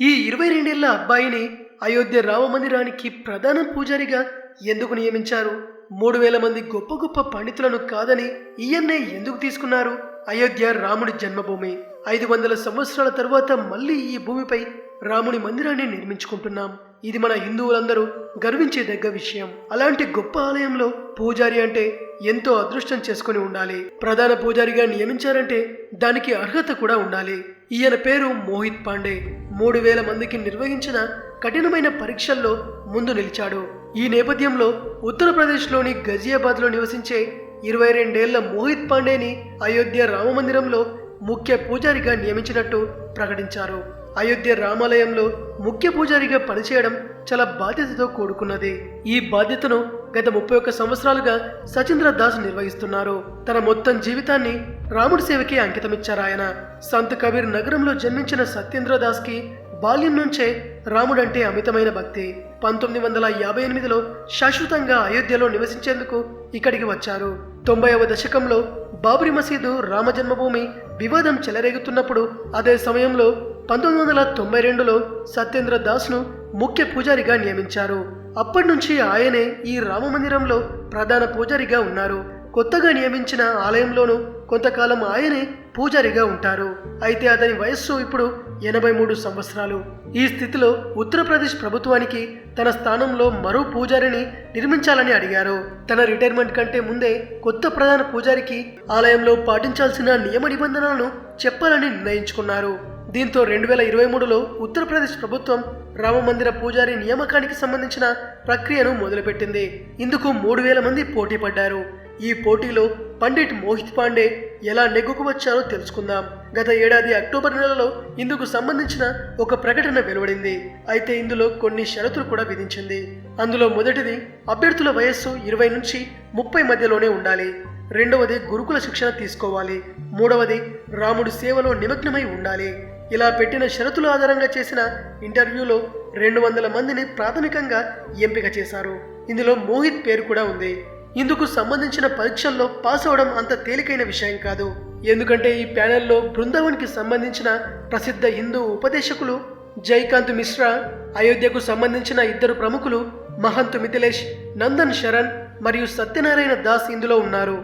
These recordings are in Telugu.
ఈ ఇరవై రెండేళ్ళ అబ్బాయిని అయోధ్య రామ మందిరానికి ప్రధాన పూజారిగా ఎందుకు నియమించారు? మూడు వేల మంది గొప్ప గొప్ప పండితులను కాదని ఈయన్నే ఎందుకు తీసుకున్నారు? అయోధ్య రాముడి జన్మభూమి. ఐదు వందల సంవత్సరాల తర్వాత మళ్ళీ ఈ భూమిపై రాముని మందిరాన్ని నిర్మించుకుంటున్నాం. ఇది మన హిందువులందరూ గర్వించేదగ్గ విషయం. అలాంటి గొప్ప ఆలయంలో పూజారి అంటే ఎంతో అదృష్టం చేసుకుని ఉండాలి. ప్రధాన పూజారిగా నియమించారంటే దానికి అర్హత కూడా ఉండాలి. ఈయన పేరు మోహిత్ పాండే. మూడు వేల మందికి నిర్వహించిన కఠినమైన పరీక్షల్లో ముందు నిలిచాడు. ఈ నేపథ్యంలో ఉత్తరప్రదేశ్లోని గజియాబాద్లో నివసించే ఇరవై రెండేళ్ళ మోహిత్ పాండేని అయోధ్య రామమందిరంలో ముఖ్య పూజారిగా నియమించినట్టు ప్రకటించారు. అయోధ్య రామాలయంలో ముఖ్య పూజారిగా పనిచేయడం చాలా బాధ్యతతో కూడుకున్నది. ఈ బాధ్యతను గత ముప్పై ఒక్క సంవత్సరాలుగా సచీంద్ర దాస్ నిర్వహిస్తున్నారు. తన మొత్తం జీవితాన్ని రాముడి సేవకి అంకితమిచ్చారు ఆయన. సంత్ కబీర్ నగరంలో జన్మించిన సత్యేంద్రదాస్కి బాల్యం నుంచే రాముడంటే అమితమైన భక్తి. పంతొమ్మిది వందల యాభై ఎనిమిదిలో శాశ్వతంగా అయోధ్యలో నివసించేందుకు ఇక్కడికి వచ్చారు. తొంభైవ దశకంలో బాబ్రీ మసీదు రామ జన్మభూమి వివాదం చెలరేగుతున్నప్పుడు అదే సమయంలో పంతొమ్మిది వందల తొంభై రెండులో సత్యేంద్ర దాస్ను ముఖ్య పూజారిగా నియమించారు. అప్పటి నుంచి ఆయనే ఈ రామ మందిరంలో ప్రధాన పూజారిగా ఉన్నారు. కొత్తగా నియమించిన ఆలయంలోనూ కొంతకాలం ఆయనే పూజారిగా ఉంటారు. అయితే అతని వయస్సు ఇప్పుడు ఎనభై మూడు సంవత్సరాలు. ఈ స్థితిలో ఉత్తరప్రదేశ్ ప్రభుత్వానికి తన స్థానంలో మరో పూజారిని నిర్మించాలని అడిగారు. తన రిటైర్మెంట్ కంటే ముందే కొత్త ప్రధాన పూజారికి ఆలయంలో పాటించాల్సిన నియమ నిబంధనలను చెప్పాలని నిర్ణయించుకున్నారు. దీంతో రెండు వేల ఇరవై మూడులో ఉత్తరప్రదేశ్ ప్రభుత్వం రామమందిర పూజారి నియామకానికి సంబంధించిన ప్రక్రియను మొదలుపెట్టింది. ఇందుకు మూడు వేల మంది పోటీ పడ్డారు. ఈ పోటీలో పండిట్ మోహిత్ పాండే ఎలా నెగ్గుకు వచ్చారో తెలుసుకుందాం. గత ఏడాది అక్టోబర్ నెలలో ఇందుకు సంబంధించిన ఒక ప్రకటన వెలువడింది. అయితే ఇందులో కొన్ని షరతులు కూడా విధించింది. అందులో మొదటిది అభ్యర్థుల వయస్సు ఇరవై నుంచి ముప్పై మధ్యలోనే ఉండాలి. రెండవది గురుకుల శిక్షణ తీసుకోవాలి. మూడవది రాముడి సేవలో నిమగ్నమై ఉండాలి. ఇలా పెట్టిన షరతుల ఆధారంగా చేసిన ఇంటర్వ్యూలో రెండు వందల మందిని ప్రాథమికంగా ఎంపిక చేశారు. ఇందులో మోహిత్ పేరు కూడా ఉంది. ఇందుకు సంబంధించిన పరీక్షల్లో పాస్ అవడం అంత తేలికైన విషయం కాదు. ఎందుకంటే ఈ ప్యానెల్లో బృందావన్కి సంబంధించిన ప్రసిద్ధ హిందూ ఉపదేశకులు జైకాంత్ మిశ్రా అయోధ్యకు సంబంధించిన ఇద్దరు ప్రముఖులు మహంత్ మిథిలేష్ నందన్ శరణ్ మరియు సత్యనారాయణ దాస్ ఇందులో ఉన్నారు.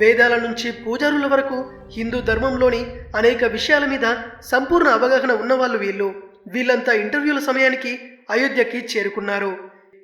వేదాల నుంచి పూజారుల వరకు హిందూ ధర్మంలోని అనేక విషయాల మీద సంపూర్ణ అవగాహన ఉన్నవాళ్ళు వీళ్ళు. వీళ్ళంతా ఇంటర్వ్యూల సమయానికి అయోధ్యకి చేరుకున్నారు.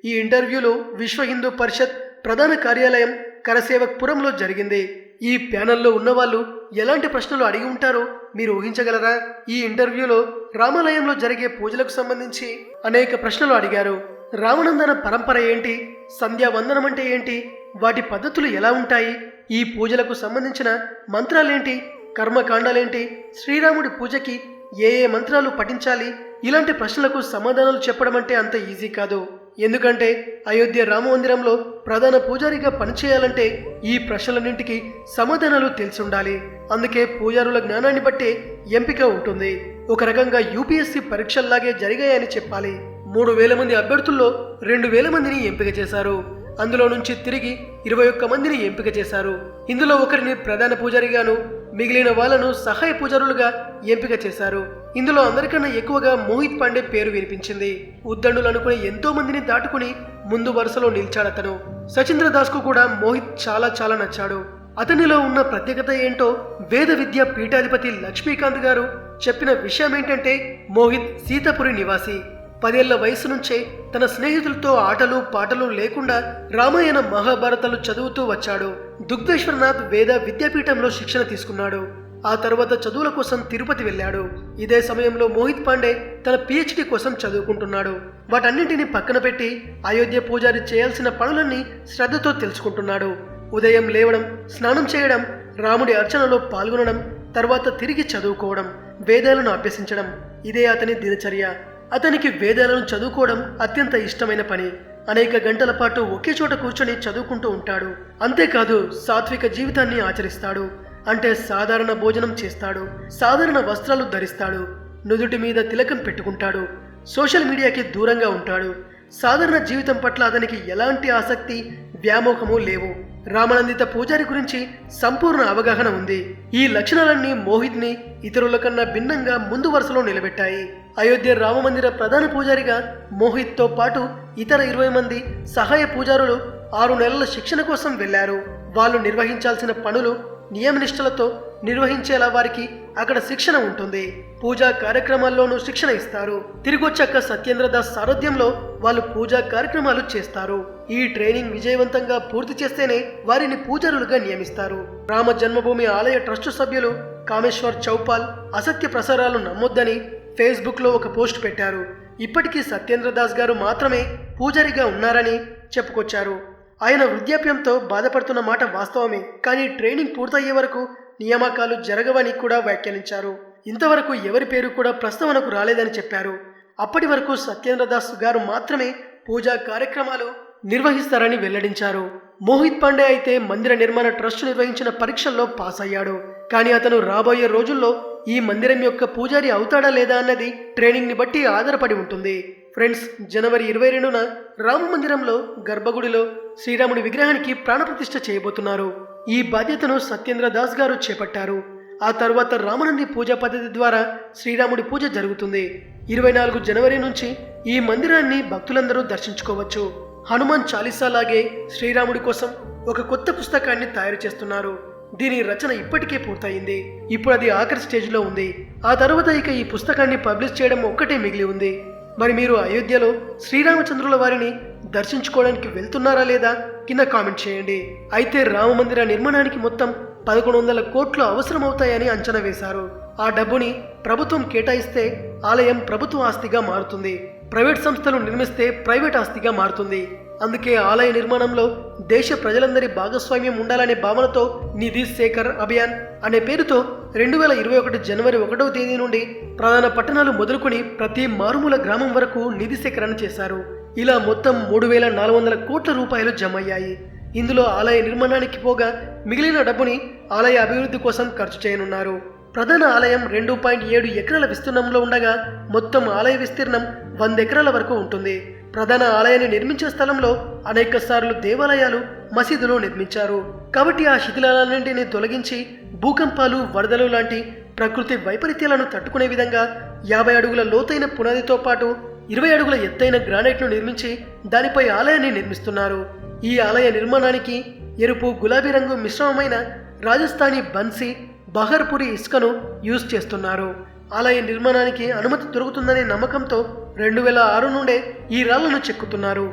ఈ ఇంటర్వ్యూలో విశ్వ హిందూ పరిషత్ ప్రధాన కార్యాలయం కరసేవక్పురంలో జరిగింది. ఈ ప్యానెల్లో ఉన్నవాళ్ళు ఎలాంటి ప్రశ్నలు అడిగి ఉంటారో మీరు ఊహించగలరా? ఈ ఇంటర్వ్యూలో రామాలయంలో జరిగే పూజలకు సంబంధించి అనేక ప్రశ్నలు అడిగారు. రామనందన పరంపర ఏంటి? సంధ్యావందనం అంటే ఏంటి? వాటి పద్ధతులు ఎలా ఉంటాయి? ఈ పూజలకు సంబంధించిన మంత్రాలేంటి? కర్మకాండాలేంటి? శ్రీరాముడి పూజకి ఏ ఏ మంత్రాలు పఠించాలి? ఇలాంటి ప్రశ్నలకు సమాధానాలు చెప్పడం అంటే అంత ఈజీ కాదు. ఎందుకంటే అయోధ్య రామ మందిరంలో ప్రధాన పూజారిగా పనిచేయాలంటే ఈ ప్రశ్నలన్నింటికి సమాధానాలు తెలిసి ఉండాలి అందుకే పూజారుల జ్ఞానాన్ని బట్టే ఎంపిక ఉంటుంది. ఒక రకంగా యూపీఎస్సీ పరీక్షల్లాగే జరిగాయని చెప్పాలి. మూడు వేల మంది అభ్యర్థుల్లో రెండు వేల మందిని ఎంపిక చేశారు. అందులో నుంచి తిరిగి ఇరవై ఒక్క మందిని ఎంపిక చేశారు. ఇందులో ఒకరిని ప్రధాన పూజారిగాను మిగిలిన వాళ్ళను సహాయ పూజారులుగా ఎంపిక చేశారు. ఇందులో అందరికన్నా ఎక్కువగా మోహిత్ పాండే పేరు వినిపించింది. ఉద్దండులు అనుకుని ఎంతో మందిని దాటుకుని ముందు వరుసలో నిలిచాడతను సచింద్ర దాస్కు కూడా మోహిత్ చాలా చాలా నచ్చాడు. అతనిలో ఉన్న ప్రత్యేకత ఏంటో వేద విద్య పీఠాధిపతి లక్ష్మీకాంత్ గారు చెప్పిన విషయం ఏంటంటే మోహిత్ సీతాపురి నివాసి. పదేళ్ళ వయసు నుంచే తన స్నేహితులతో ఆటలు పాటలు లేకుండా రామాయణ మహాభారతాలు చదువుతూ వచ్చాడు. దుగ్ధేశ్వరనాథ్ వేద విద్యాపీఠంలో శిక్షణ తీసుకున్నాడు. ఆ తర్వాత చదువుల కోసం తిరుపతి వెళ్ళాడు. ఇదే సమయంలో మోహిత్ పాండే తన పిహెచ్డి కోసం చదువుకుంటున్నాడు. వాటన్నింటినీ పక్కన పెట్టి అయోధ్య పూజారి చేయాల్సిన పనులన్నీ శ్రద్ధతో తెలుసుకుంటున్నాడు. ఉదయం లేవడం స్నానం చేయడం రాముడి అర్చనలో పాల్గొనడం తర్వాత తిరిగి చదువుకోవడం వేదాలను అభ్యసించడం ఇదే అతని దినచర్య. అతనికి వేదాలను చదువుకోవడం అత్యంత ఇష్టమైన పని. అనేక గంటల పాటు ఒకే చోట కూర్చొని చదువుకుంటూ ఉంటాడు. అంతేకాదు సాత్విక జీవితాన్ని ఆచరిస్తాడు. అంటే సాధారణ భోజనం చేస్తాడు. సాధారణ వస్త్రాలు ధరిస్తాడు. నుదుటి మీద తిలకం పెట్టుకుంటాడు. సోషల్ మీడియాకి దూరంగా ఉంటాడు. సాధారణ జీవితం పట్ల అతనికి ఎలాంటి ఆసక్తి వ్యామోహము లేవు. రామానందిత పూజారి గురించి సంపూర్ణ అవగాహన ఉంది. ఈ లక్షణాలన్నీ మోహిత్ని ఇతరుల కన్నా భిన్నంగా ముందు వరుసలో నిలబెట్టాయి. అయోధ్య రామమందిర ప్రధాన పూజారిగా మోహిత్తో పాటు ఇతర ఇరవై మంది సహాయ పూజారులు ఆరు నెలల శిక్షణ కోసం వెళ్ళారు వాళ్ళు నిర్వహించాల్సిన పనులు నియమనిష్టలతో నిర్వహించేలా వారికి అక్కడ శిక్షణ ఉంటుంది. పూజా కార్యక్రమాల్లోనూ శిక్షణ ఇస్తారు. తిరిగొచ్చాక సత్యేంద్ర దాస్ సారథ్యంలో వాళ్ళు పూజా కార్యక్రమాలు చేస్తారు. ఈ ట్రైనింగ్ విజయవంతంగా పూర్తి చేస్తేనే వారిని పూజారులుగా నియమిస్తారు. రామ జన్మభూమి ఆలయ ట్రస్టు సభ్యులు కామేశ్వర్ చౌపాల్ అసత్య ప్రసారాలు నమ్మొద్దని ఫేస్బుక్లో ఒక పోస్ట్ పెట్టారు. ఇప్పటికీ సత్యేంద్ర దాస్ గారు మాత్రమే పూజారిగా ఉన్నారని చెప్పుకొచ్చారు. ఆయన వృద్ధాప్యంతో బాధపడుతున్న మాట వాస్తవమే కానీ ట్రైనింగ్ పూర్తయ్యే వరకు నియామకాలు జరగవని కూడా వ్యాఖ్యానించారు. ఇంతవరకు ఎవరి పేరు కూడా ప్రస్తావనకు రాలేదని చెప్పారు. అప్పటి వరకు సత్యేంద్ర దాస్ గారు మాత్రమే పూజా కార్యక్రమాలు నిర్వహిస్తారని వెల్లడించారు. మోహిత్ పాండే అయితే మందిర నిర్మాణ ట్రస్ట్ నిర్వహించిన పరీక్షల్లో పాస్ అయ్యాడు కానీ అతను రాబోయే రోజుల్లో ఈ మందిరం యొక్క పూజారి అవుతాడా లేదా అన్నది ట్రైనింగ్ని బట్టి ఆధారపడి ఉంటుంది. ఫ్రెండ్స్ జనవరి ఇరవై రెండున రామ మందిరంలో గర్భగుడిలో శ్రీరాముడి విగ్రహానికి ప్రాణప్రతిష్ఠ చేయబోతున్నారు. ఈ బాధ్యతను సత్యేంద్ర దాస్ గారు చేపట్టారు. ఆ తర్వాత రామనంది పూజా పద్ధతి ద్వారా శ్రీరాముడి పూజ జరుగుతుంది. ఇరవై నాలుగు జనవరి నుంచి ఈ మందిరాన్ని భక్తులందరూ దర్శించుకోవచ్చు. హనుమాన్ చాలీసా లాగే శ్రీరాముడి కోసం ఒక కొత్త పుస్తకాన్ని తయారు చేస్తున్నారు. దీని రచన ఇప్పటికే పూర్తయింది. ఇప్పుడు అది ఆఖరి స్టేజ్లో ఉంది. ఆ తర్వాత ఇక ఈ పుస్తకాన్ని పబ్లిష్ చేయడం ఒక్కటే మిగిలి ఉంది. మరి మీరు అయోధ్యలో శ్రీరామచంద్రుల వారిని దర్శించుకోవడానికి వెళ్తున్నారా లేదా? కింద కామెంట్ చేయండి. అయితే రామ మందిర నిర్మాణానికి మొత్తం పదకొండు వందల కోట్లు అవసరమవుతాయని అంచనా వేశారు. ఆ డబ్బుని ప్రభుత్వం కేటాయిస్తే ఆలయం ప్రభుత్వ ఆస్తిగా మారుతుంది. ప్రైవేట్ సంస్థలు నిర్మిస్తే ప్రైవేట్ ఆస్తిగా మారుతుంది. అందుకే ఆలయ నిర్మాణంలో దేశ ప్రజలందరి భాగస్వామ్యం ఉండాలనే భావనతో నిధి సేకర్ అభియాన్ అనే పేరుతో రెండు వేల ఇరవై ఒకటి జనవరి ఒకటవ తేదీ నుండి ప్రధాన పట్టణాలు మొదలుకొని ప్రతి మారుమూల గ్రామం వరకు నిధి సేకరణ చేశారు. ఇలా మొత్తం మూడు వేల నాలుగు వందల కోట్ల రూపాయలు జమయ్యాయి. ఇందులో ఆలయ నిర్మాణానికి పోగా మిగిలిన డబ్బుని ఆలయ అభివృద్ధి కోసం ఖర్చు చేయనున్నారు. ప్రధాన ఆలయం రెండు పాయింట్ ఏడు ఎకరాల విస్తీర్ణంలో ఉండగా మొత్తం ఆలయ విస్తీర్ణం వంద ఎకరాల వరకు ఉంటుంది. ప్రధాన ఆలయాన్ని నిర్మించే స్థలంలో అనేక సార్లు దేవాలయాలు మసీదులు నిర్మించారు. కాబట్టి ఆ శిథిలాలన్నింటినీ తొలగించి భూకంపాలు వరదలు లాంటి ప్రకృతి వైపరీత్యాలను తట్టుకునే విధంగా యాభై అడుగుల లోతైన పునాదితో పాటు ఇరవై అడుగుల ఎత్తైన గ్రానైట్ను నిర్మించి దానిపై ఆలయాన్ని నిర్మిస్తున్నారు. ఈ ఆలయ నిర్మాణానికి ఎరుపు గులాబీ రంగు మిశ్రమమైన రాజస్థానీ బన్సీ బహర్పురి ఇసుకను యూజ్ చేస్తున్నారు. ఆలయ నిర్మాణానికి అనుమతి దొరుకుతుందనే నమ్మకంతో రెండు వేల ఆరు నుండే ఈ రాళ్ళను చెక్కుతున్నారు.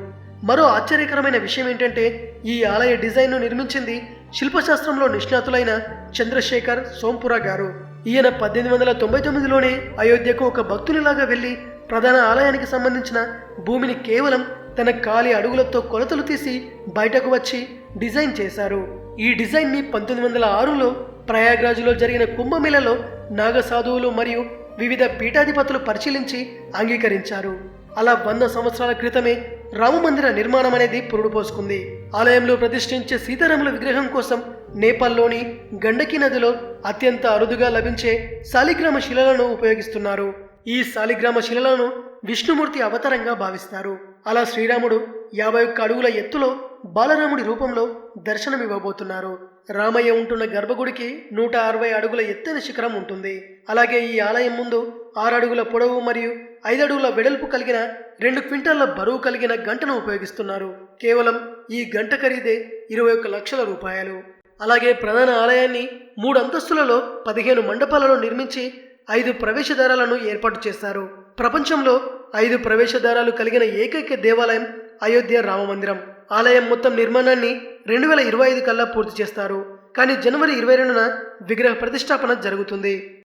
మరో ఆశ్చర్యకరమైన విషయం ఏంటంటే ఈ ఆలయ డిజైన్ను నిర్మించింది శిల్పశాస్త్రంలో నిష్ణాతులైన చంద్రశేఖర్ సోంపురా గారు. ఈయన పద్దెనిమిది వందల తొంభై తొమ్మిదిలోనే అయోధ్యకు ఒక భక్తునిలాగా వెళ్ళి ప్రధాన ఆలయానికి సంబంధించిన భూమిని కేవలం తన కాలి అడుగులతో కొలతలు తీసి బయటకు వచ్చి డిజైన్ చేశారు. ఈ డిజైన్ని పంతొమ్మిది వందల ఆరులో ప్రయాగ్రాజ్లో జరిగిన కుంభమేళలో నాగసాధువులు మరియు వివిధ పీఠాధిపతులు పరిశీలించి అంగీకరించారు. అలా వంద సంవత్సరాల క్రితమే రామమందిర నిర్మాణం అనేది పురుడుపోసుకుంది ఆలయంలో ప్రతిష్ఠించే సీతారాముల విగ్రహం కోసం నేపాల్లోని గండకి నదిలో అత్యంత అరుదుగా లభించే శాలిగ్రామ శిలలను ఉపయోగిస్తున్నారు. ఈ శాలిగ్రామ శిలలను విష్ణుమూర్తి అవతారంగా భావిస్తారు. అలా శ్రీరాముడు యాభై ఒక్క అడుగుల ఎత్తులో బాలరాముడి రూపంలో దర్శనమివ్వబోతున్నారు. రామయ్య ఉంటున్న గర్భగుడికి నూట అరవై అడుగుల ఎత్తైన శిఖరం ఉంటుంది. అలాగే ఈ ఆలయం ముందు ఆరు అడుగుల పొడవు మరియు ఐదు అడుగుల వెడల్పు కలిగిన రెండు క్వింటాల బరువు కలిగిన గంటను ఉపయోగిస్తున్నారు. కేవలం ఈ గంట ఖరీదే ఇరవై ఒక్క లక్షల రూపాయలు. అలాగే ప్రధాన ఆలయాన్ని మూడు అంతస్తులలో పదిహేను మండపాలలో నిర్మించి ఐదు ప్రవేశద్వారాలను ఏర్పాటు చేశారు. ప్రపంచంలో ఐదు ప్రవేశద్వారాలు కలిగిన ఏకైక దేవాలయం అయోధ్య రామమందిరం. ఆలయం మొత్తం నిర్మాణాన్ని రెండు వేల ఇరవై ఐదు కల్లా పూర్తి చేస్తారు. కానీ జనవరి ఇరవై రెండున విగ్రహ ప్రతిష్టాపన జరుగుతుంది.